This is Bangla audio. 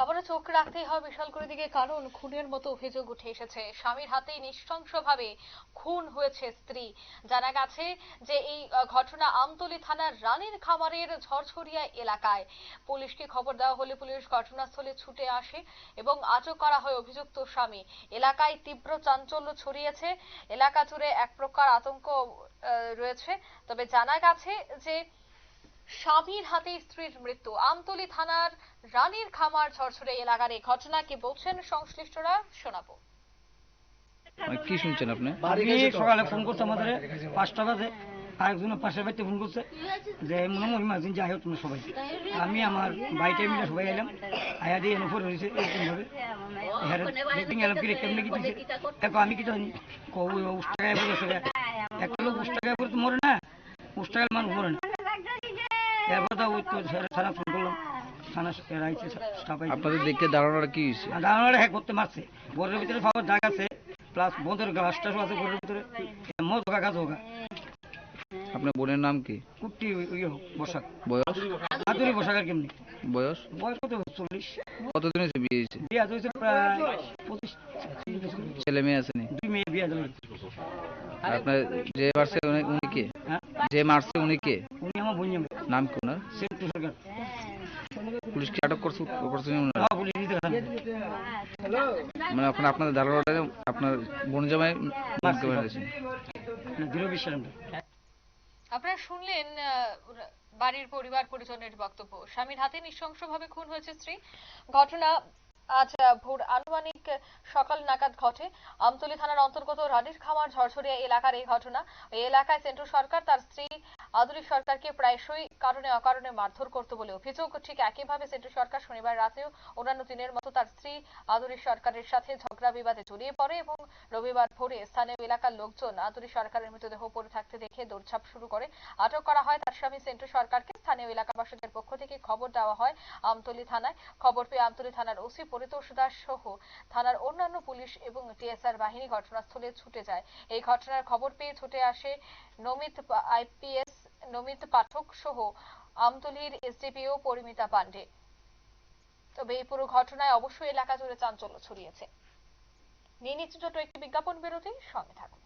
আবারও চোখ রাখতেই বিশাল করে দিকে, কারণ খুনের মতো অভিযোগ উঠে এসেছে। স্বামীর হাতেই নৃশংসভাবে খুন হয়েছে স্ত্রী। জানা গেছে যে এই ঘটনা আমতলী থানার রানীর খামারের ঝরঝরিয়া এলাকায়। পুলিশকে খবর দেওয়া হলে পুলিশ ঘটনাস্থলে ছুটে আসে এবং আটক করা হয় অভিযুক্ত স্বামী। এলাকায় তীব্র চাঞ্চল্য ছড়িয়েছে। এলাকা জুড়ে এক প্রকার আতঙ্ক রয়েছে। তবে জানা গেছে যে স্বামীর হাতে স্ত্রীর মৃত্যু। আমতলী থানার রানীর খামার ঝরঝরে এলাকার এই ঘটনা কি বলছেন সংশ্লিষ্টরা। শোনাবো। মানে কি শুনছেন আপনি? আমি সকালে ফোন করছে আমাদের পাঁচটা বাজে আরেকজন পাশের বাড়িতে ফোন করছে যে মনে মহিমা দিন যাই হোক তোমরা সবাই। আমি আমার বাড়িতে মিলে সবাই এলাম। আয়া দিয়ে এনে পরে রয়েছে এরকমভাবে দেখতে গেলাম কি কেমনি কি দিছে দেখো আমি কি জানি কবু উষ্টাগায় পড়ে সবাই একটা লোক উষ্টাগায় পড়ে তো মরে না। উষ্টাগায় মানুষ মরে না। এরপর তো ওই তো থানা ফোন করলাম। থানা রাইছে স্টাফ আপনাদের দেখে ধারণাটা কি দাঁড়ানোর হ্যাঁ করতে মারছে ঘরের ভিতরে সবার দাগ আছে প্লাস বন্ধের গাছ টাছ আছে ঘরের ভিতরে। মদ হোকা। আপনার বোনের নাম কি? কুট্টি বসাক। বয়স? হাতুরি বসাকের কেমনি? বয়স? বয়স কত? চল্লিশ। কতদিন হয়েছে বিয়ে হয়েছে? বিয়া হয়েছে প্রায় পঁচিশ। ছেলে মেয়ে আসেনি দুই মেয়ে বিয়া আপনার যে মারছে উনি উনি কে? হ্যাঁ? যে মারছে উনি কে? নাম কি ওনার? সেন্টু সরকার পুলিশ আটক করছে করছেন ওনারা? হ্যাঁ মানে এখন আপনাদের ধারণাটা আপনার বোন। আপনারা শুনলেন আহ, বাড়ির পরিবার পরিজনের বক্তব্য। স্বামীর হাতে নৃশংসভাবে খুন হয়েছে স্ত্রী। ঘটনা আজ ভোর আনুমানিক সকাল নাগাদ ঘটে। আমতলী থানার অন্তর্গত রানীর খামার ঝরঝরিয়া এলাকার এই ঘটনা। এই এলাকায় সেন্টু সরকার তার স্ত্রী আদুরি সরকারকে প্রায়শই কারণে, অকারণে মারধর করত বলে অভিযোগ। ঠিক একইভাবে সেন্টু সরকার শনিবার রাতেও অন্যান্য দিনের মতো তার স্ত্রী আদুরি সরকারের সাথে ঝগড়া বিবাদে জড়িয়ে পড়ে এবং রবিবার ভোরে স্থানীয় এলাকার লোকজন আদুরি সরকারের মৃতদেহ পড়ে থাকতে দেখে দৌড়ঝাঁপ শুরু করে। আটক করা হয় তার স্বামী সেন্টু সরকারকে। স্থানীয় এলাকাবাসীদের পক্ষ থেকে খবর দেওয়া হয় আমতলী থানায়। খবর পেয়ে আমতলী থানার ওসি পরিতোষ দাস সহ থানার অন্যান্য পুলিশ এবং টিএসআর বাহিনী ঘটনাস্থলে ছুটে যায়। এই ঘটনার খবর পেয়ে ছুটে আসে নমিত আইপিএস নমিত পাঠক সহ আমতলীর এসডিপিও পরিমিতা পান্ডে তবে এই পুরো ঘটনায় অবশ্যই এলাকা জুড়ে চাঞ্চল্য ছড়িয়েছে। নিয়ে নিচ্ছে ছোট একটি বিজ্ঞাপন বিরতি সঙ্গে থাকুন।